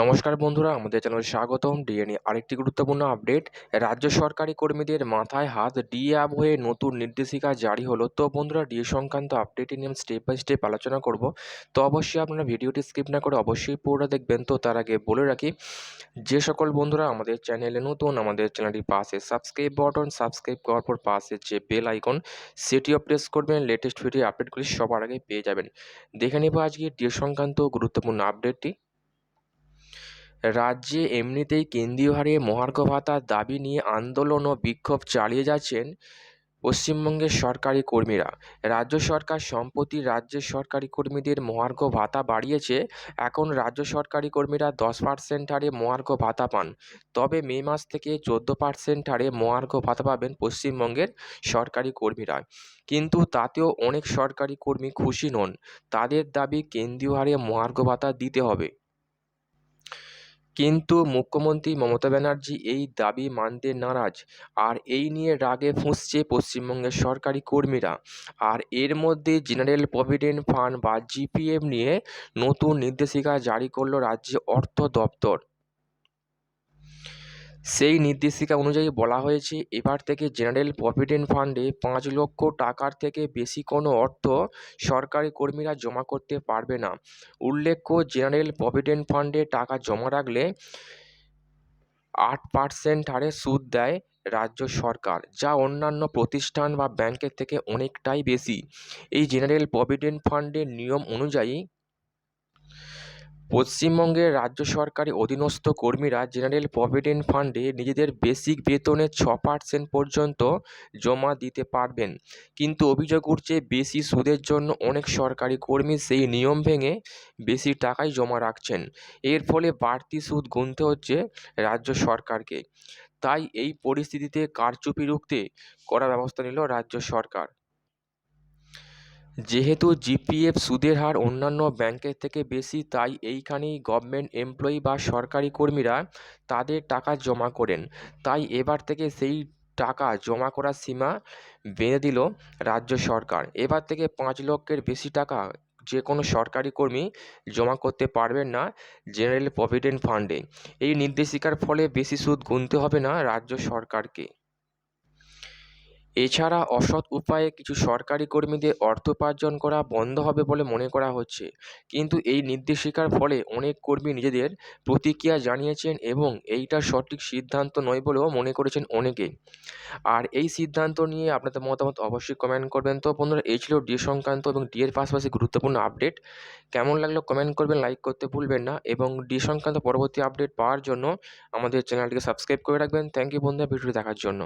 নমস্কার বন্ধুরা, আমাদের চ্যানেলে স্বাগতম। ডিএনএ আরেকটি গুরুত্বপূর্ণ আপডেট। রাজ্য সরকারি কর্মীদের মাথায় হাত ডিএ আপ হয়ে নতুন নির্দেশিকা জারি হলো। তো বন্ধুরা, ডিএ সংক্রান্ত আপডেটটি নিয়ে স্টেপ বাই স্টেপ আলোচনা করব। তো অবশ্যই আপনারা ভিডিওটি স্কিপ না করে অবশ্যই পুরোটা দেখবেন। তো তার আগে বলে রাখি, যে সকল বন্ধুরা আমাদের চ্যানেলে নতুন, আমাদের চ্যানেলটি পাশে সাবস্ক্রাইব বটন সাবস্ক্রাইব করার পর পাশে যে বেল আইকন সেটিও প্রেস করবেন। লেটেস্ট ভিডিও আপডেটগুলি সবার আগে পেয়ে যাবেন। দেখে নেব আজকে ডিএ সংক্রান্ত গুরুত্বপূর্ণ আপডেটটি রাজ্যে এমনিতেই কেন্দ্রীয় হারে মহার্ঘ ভাতার দাবি নিয়ে আন্দোলন ও বিক্ষোভ চালিয়ে যাচ্ছেন পশ্চিমবঙ্গের সরকারি কর্মীরা। রাজ্য সরকার সম্প্রতি রাজ্যের সরকারি কর্মীদের মহার্ঘ ভাতা বাড়িয়েছে। এখন রাজ্য সরকারি কর্মীরা দশ পার্সেন্ট হারে মহার্ঘ ভাতা পান। তবে মে মাস থেকে চোদ্দ পার্সেন্ট হারে মহার্ঘ ভাতা পাবেন পশ্চিমবঙ্গের সরকারি কর্মীরা। কিন্তু তাতেও অনেক সরকারি কর্মী খুশি নন। তাদের দাবি কেন্দ্রীয় হারে মহার্ঘ ভাতা দিতে হবে। কিন্তু মুখ্যমন্ত্রী মমতা ব্যানার্জি এই দাবি মানতে নারাজ। আর এই নিয়ে রাগে ফুঁসছে পশ্চিমবঙ্গের সরকারি কর্মীরা। আর এর মধ্যে জেনারেল প্রভিডেন্ট ফান্ড বা জিপিএফ নিয়ে নতুন নির্দেশিকা জারি করল রাজ্যে অর্থ দপ্তর। সেই নির্দেশিকা অনুযায়ী বলা হয়েছে, এবার থেকে জেনারেল প্রভিডেন্ট ফান্ডে পাঁচ লক্ষ টাকার থেকে বেশি কোনো অর্থ সরকারি কর্মীরা জমা করতে পারবে না। উল্লেখ্য, জেনারেল প্রভিডেন্ট ফান্ডে টাকা জমা রাখলে আট পার্সেন্ট হারে সুদ দেয় রাজ্য সরকার, যা অন্যান্য প্রতিষ্ঠান বা ব্যাংকের থেকে অনেকটাই বেশি। এই জেনারেল প্রভিডেন্ট ফান্ডের নিয়ম অনুযায়ী পশ্চিমবঙ্গের রাজ্য সরকারি অধীনস্থ কর্মীরা জেনারেল প্রভিডেন্ট ফান্ডে নিজেদের বেসিক বেতনের ছ পার্সেন্ট পর্যন্ত জমা দিতে পারবেন। কিন্তু অভিযোগ উঠছে বেশি সুদের জন্য অনেক সরকারি কর্মী সেই নিয়ম ভেঙে বেশি টাকাই জমা রাখছেন। এর ফলে বাড়তি সুদ গুনতে হচ্ছে রাজ্য সরকারকে। তাই এই পরিস্থিতিতে কারচুপি রুখতে কড়া ব্যবস্থা নিল রাজ্য সরকার। যেহেতু জিপিএফ সুদের হার অন্যান্য ব্যাংকের থেকে বেশি, তাই এইখানেই গভর্নমেন্ট এমপ্লয়ি বা সরকারি কর্মীরা তাদের টাকা জমা করেন। তাই এবার থেকে সেই টাকা জমা করার সীমা বেঁধে দিল রাজ্য সরকার। এবার থেকে পাঁচ লক্ষের বেশি টাকা যে কোনো সরকারি কর্মী জমা করতে পারবেন না জেনারেল প্রভিডেন্ট ফান্ডে। এই নির্দেশিকার ফলে বেশি সুদ গুনতে হবে না রাজ্য সরকারকে। এছাড়া অসৎ উপায়ে কিছু সরকারি কর্মীদের অর্থ উপার্জন করা বন্ধ হবে বলে মনে করা হচ্ছে। কিন্তু এই নির্দেশিকার ফলে অনেক কর্মী নিজেদের প্রতিক্রিয়া জানিয়েছেন এবং এইটা সঠিক সিদ্ধান্ত নয় বলেও মনে করেছেন অনেকে। আর এই সিদ্ধান্ত নিয়ে আপনাদের মতামত অবশ্যই কমেন্ট করবেন। তো বন্ধুরা, এই ছিল ডি সংক্রান্ত এবং ডি এর পাশাপাশি গুরুত্বপূর্ণ আপডেট কেমন লাগল কমেন্ট করবেন লাইক করতে ভুলবেন না এবং ডি সংক্রান্ত পরবর্তী আপডেট পাওয়ার জন্য আমাদের চ্যানেলটিকে সাবস্ক্রাইব করে রাখবেন। থ্যাংক ইউ বন্ধুরা, ভিডিওটি দেখার জন্য।